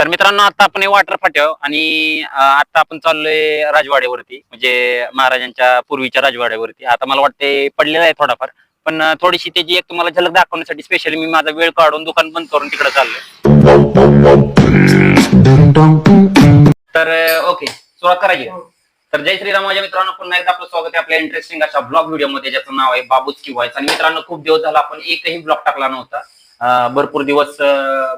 तर मित्रांनो आता आपण वॉटर फाट्याव आणि आता आपण चाललोय राजवाड्यावरती म्हणजे महाराजांच्या पूर्वीच्या राजवाड्यावरती. आता मला वाटते पडलेला आहे थोडाफार पण थोडीशी त्याची एक तुम्हाला झलक दाखवण्यासाठी स्पेशली मी माझा वेळ काढून दुकान बंद करून तिकडे चाललोय. तर ओके सुरुवात करायची. का? तर जय श्रीराम माझ्या मित्रांनो पुन्हा एकदा आपलं स्वागत आहे आपल्या इंटरेस्टिंग अशा ब्लॉग व्हिडिओमध्ये ज्याचं नाव आहे बाबूच की व्हायचं. आणि मित्रांनो खूप दिवस झाला आपण एकही ब्लॉग टाकला नव्हता. भरपूर दिवस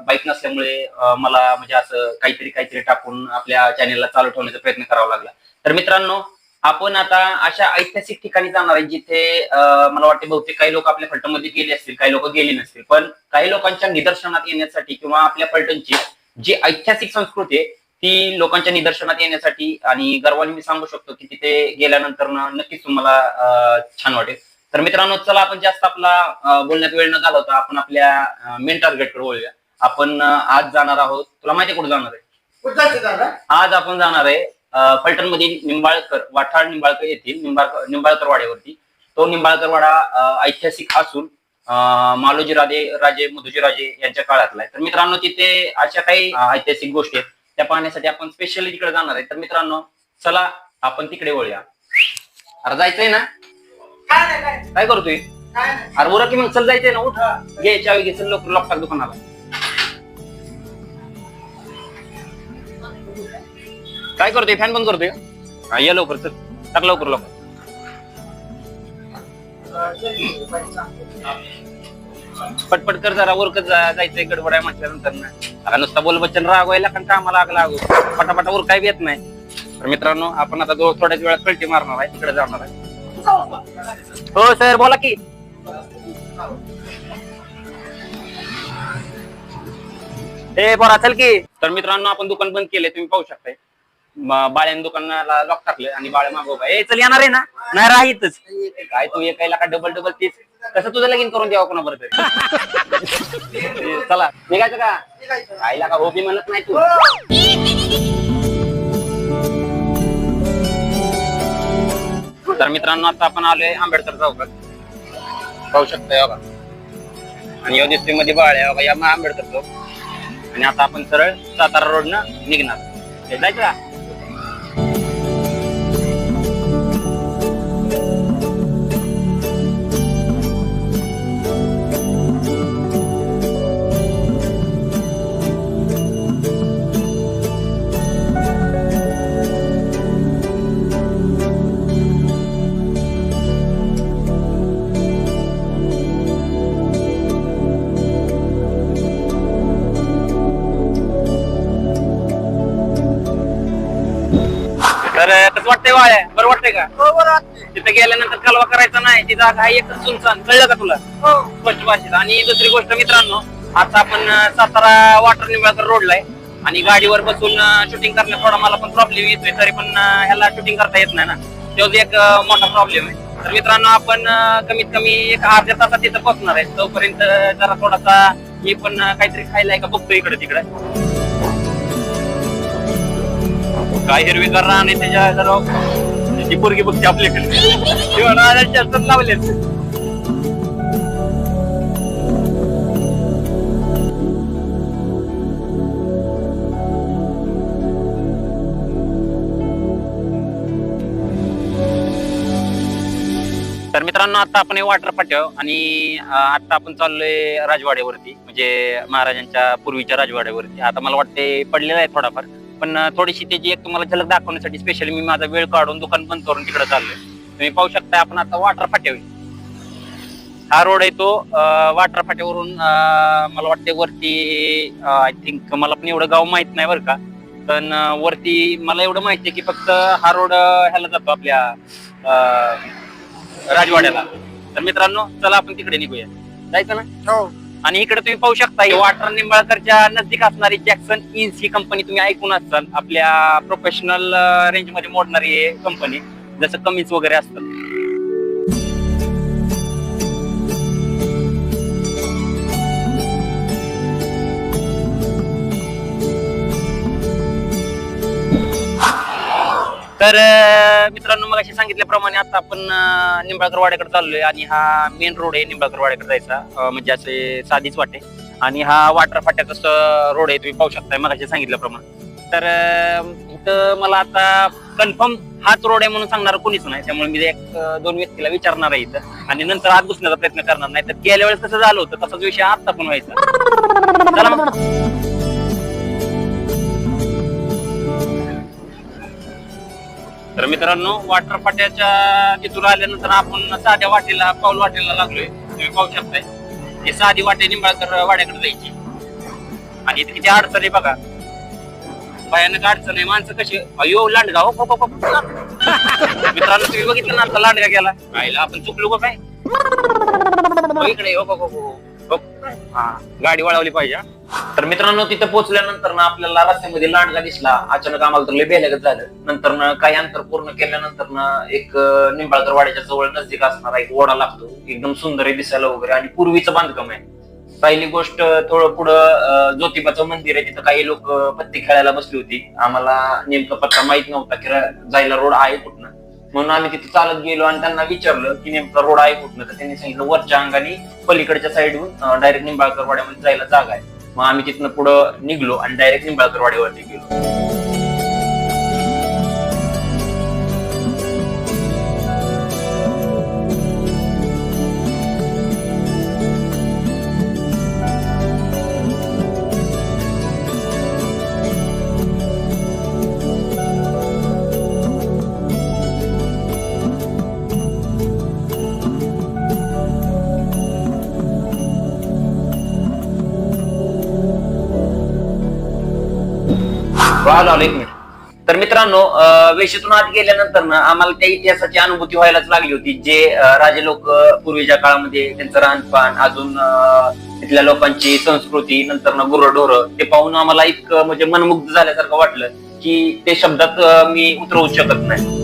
बाईक नसल्यामुळे मला म्हणजे असं काहीतरी काहीतरी टाकून आपल्या चॅनेलला चालू ठेवण्याचा प्रयत्न करावा लागला. तर मित्रांनो आपण आता अशा ऐतिहासिक ठिकाणी जाणार आहे जिथे मला वाटते बहुतेक काही लोक आपल्या फलटणमध्ये गेले असतील काही लोक गेले नसतील. पण काही लोकांच्या निदर्शनात येण्यासाठी किंवा आपल्या फलटणची जी ऐतिहासिक संस्कृती आहे ती लोकांच्या निदर्शनात येण्यासाठी आणि गर्वाने मी सांगू शकतो की तिथे गेल्यानंतर ना नक्कीच तुम्हाला छान वाटेल. तर मित्रांनो चला आपण जास्त आपला बोलण्यात वेळ न घालवता आपण आपल्या मेन टार्गेटकडे वळूया. आपण अं, आज जाणार आहोत. तुला माहिती आहे कुठे जाणार आहे? आज आपण जाणार आहे फलटण मधील निंबाळकर वाठाळ निंबाळकर येथील निंबाळकर निंबाळकर वाड्यावरती. तो निंबाळकर वाडा ऐतिहासिक असून मालोजी राजे राजे मधुजी राजे यांच्या काळातला आहे. तर मित्रांनो तिथे अशा काही ऐतिहासिक गोष्टी आहेत. त्या पाहण्यासाठी आपण स्पेशली तिकडे जाणार आहे. तर मित्रांनो चला आपण तिकडे वळूया. अरे जायचंय ना? काय नाही काय काय करतोय? काय नाही. अरे उरा की मग चल जायचंय ना उठ. घे चावी घे चल लवकर लॉक टाक दुकानाला. काय करतोय? फॅन बंद करतोय हा ये लवकर चल. टाक लवकर लवकर. पटपट कर जरा वरकच जायचंय गडबड आहे म्हटल्यानंतर ना. आता नुसता बोल बच्चन रागवायला कारण कामाला आग लागू. पटापटा वर काय येत नाही. तर मित्रांनो आपण आता दो- थोड्याच वेळात कळटी मारणार आहे. तिकडे जाणार आहे. हो सर बोला की. ए बरा चल की. तर मित्रांनो आपण दुकान बंद केले तुम्ही पाहू शकताय. म- बाळ्याने दुकानाला लॉक टाकलं आणि बाळ्या मागोबा ए चल येणार आहे ना? नाही राहितच काय तू एकायला का डबल डबल तीस? कसं तुझं लगीन करून द्यावं कोणा बरं तरी चला निघायचं का? निघायचं. आईला का होबी म्हणत नाही तू? तर मित्रांनो आता आपण आलोय आंबेडकर चौकात. पाहू शकता बघा आणि या दिसते मध्ये बाळ आहे बघा या आंबेडकर चौक. आणि आता आपण सरळ सातारा रोड न निघणार. हे जायचं तर कसं वाटतंय वाळ्या बरं वाटतंय का? आहे. तिथे गेल्यानंतर कालवा करायचा नाही. ती जागा आहे एकच सुनसान. कळलं का तुला? हो. स्पष्ट भाषेत. आणि दुसरी गोष्ट मित्रांनो आता आपण सातारा वाटर निंबाळकर रोडला आहे. आणि गाडीवर बसून शूटिंग करण्यात थोडा मला पण प्रॉब्लेम येतोय. तरी पण ह्याला शूटिंग करता येत नाही ना. तोच एक मोठा प्रॉब्लेम आहे. तर मित्रांनो आपण कमीत कमी एक अर्ध्या तासात तिथं पोहोचणार आहे. तोपर्यंत जरा थोडासा मी पण काहीतरी खायला का? बघतो इकडे तिकडे काय हिरवीगार राहणे त्याच्या जरा त्याची पोरगी बघते आपल्याकडे तेव्हा असतात लावले तर मित्रांनो आता आपण वॉटर फाट्याव आणि आता आपण चाललोय राजवाड्यावरती म्हणजे महाराजांच्या पूर्वीच्या राजवाड्यावरती. आता मला वाटते पडलेला आहे थोडाफार. पण थोडीशी त्याची एक तुम्हाला झलक दाखवण्यासाठी स्पेशली मी माझा वेळ काढून दुकान बंद करून तिकडे चाललोय. तुम्ही पाहू शकता आपण आता वॉटर फाट्यावर हा रोड आहे तो वॉटर फाट्यावरून मला वाटते वरती आय थिंक मला पण एवढं गाव माहीत नाही बरं का. पण वरती मला एवढं माहिती आहे की फक्त हा रोड ह्याला जातो आपल्या राजवाड्याला. तर मित्रांनो चला आपण तिकडे निघूया. जायचं ना? हो. आणि इकडे तुम्ही पाहू शकता वाटर निंबाळकरच्या नजदीक असणारी जॅक्सन इन्स ही कंपनी तुम्ही ऐकून असाल. आपल्या प्रोफेशनल रेंज uh, मध्ये मोडणारी कंपनी जसं कमीच वगैरे असतात तर मित्रांनो मग सांगितल्याप्रमाणे आता आपण निंबाळकर वाड्याकडे चाललोय आणि हा मेन रोड आहे निंबाळकर वाड्याकडे जायचा म्हणजे असे साधीच वाटे. आणि हा वाटर फाट्याचा रोड आहे तुम्ही पाहू शकताय मगाशी सांगितल्याप्रमाणे. तर इथं मला आता कन्फर्म हाच रोड आहे म्हणून सांगणार कोणीच नाही. त्यामुळे मी एक दोन व्यक्तीला विचारणार आहे इथं. आणि नंतर आत घुसण्याचा प्रयत्न करणार नाही. तर गेल्या वेळेस कसं झालं होतं. तसाच विषय आता पण व्हायचा. तर मित्रांनो वॉटर फाट्याच्या तिथून आल्यानंतर आपण साध्या वाटेला पाऊल वाटेला लागलोय. तुम्ही पाहू शकताय. ही साधी वाटे निंबाळकर वाड्याकडे जायची. आणि इथे किती अडचण आहे बघा. भयानक अडचण आहे. माणसं कशी अयो लांडगा हो, मित्रांनो तुम्ही बघितलं ना आता लांडगा गेला? आईला आपण चुकलो का काय? हो, इकडे हो, हो, हो, हो. हा, गाडी वळवली पाहिजे हा. तर मित्रांनो तिथं पोहोचल्यानंतर ना आपल्याला रस्त्यामध्ये लांडगा दिसला. अचानक आम्हाला तर लय बेलगत झालं. नंतर ना काही अंतर पूर्ण केल्यानंतर ना एक अं, निंबाळकर वाड्याच्या जवळ नजदीक असणारा एक ओढा लागतो. एकदम सुंदर आहे दिसायला वगैरे. आणि पूर्वीचं बांधकाम आहे. पहिली गोष्ट थोडं पुढं अं, ज्योतिबाचं मंदिर आहे. तिथं काही लोक पत्ती खेळायला बसली होती. आम्हाला नेमका पत्ता माहीत नव्हता की र- जायला रोड आहे कुठनं. म्हणून आम्ही तिथे चालत गेलो आणि त्यांना विचारलं की नेमका रोड आहे कुठलं तर त्यांनी सांगितलं वरच्या अंगाने पलीकडच्या साईडहून डायरेक्ट निंबाळकरवाड्यामध्ये जायला जागा आहे. मग आम्ही तिथनं पुढं निघलो आणि डायरेक्ट निंबाळकरवाड्यावरती गेलो. आलो आलो एक मिनिट. तर मित्रांनो वेशेतून आत गेल्यानंतर ना आम्हाला त्या इतिहासाची अनुभूती व्हायलाच लागली होती जे राजे लोक पूर्वीच्या काळामध्ये त्यांचं राहणपान अजून तिथल्या लोकांची संस्कृती नंतर ना गुरढोर ते पाहून आम्हाला इतकं म्हणजे मनमुग्ध झाल्यासारखं वाटलं की ते शब्दात मी उतरवू शकत नाही.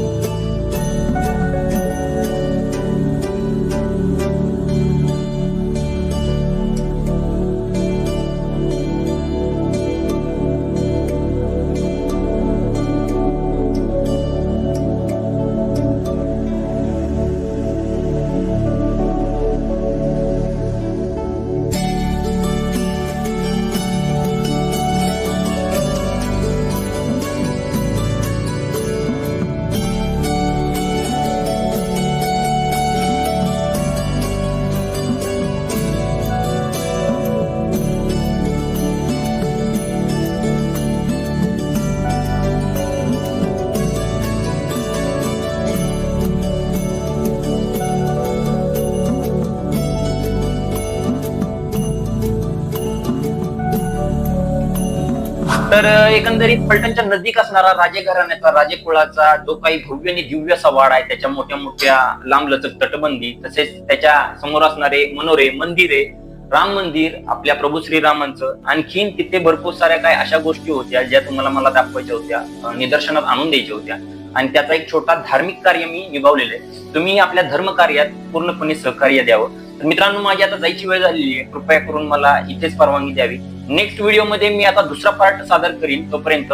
तर एकंदरीत फलटणच्या नजीक असणारा राजे घराण्याचा राजे कुळाचा जो काही भव्य आणि दिव्य असा वाडा आहे त्याच्या मोठ्या मोठ्या लांबलचक तटबंदी तसेच त्याच्यासमोर असणारे मनोरे मंदिरे राम मंदिर आपल्या प्रभू श्रीरामांचं आणखीन तिथे भरपूर साऱ्या काही अशा गोष्टी होत्या ज्या तुम्हाला मला दाखवायच्या होत्या निदर्शनात आणून द्यायच्या होत्या. आणि त्याचा एक छोटा धार्मिक कार्य मी निभावलेलं आहे. तुम्ही आपल्या धर्म कार्यात पूर्णपणे सहकार्य द्यावं. मित्रांनो माझी आता जायची वेळ झालेली आहे. कृपया करून मला इथेच परवानगी द्यावी. नेक्स्ट व्हिडिओमध्ये मी आता दुसरा पार्ट सादर करीन तोपर्यंत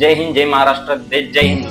जय हिंद जय महाराष्ट्र जय जय हिंद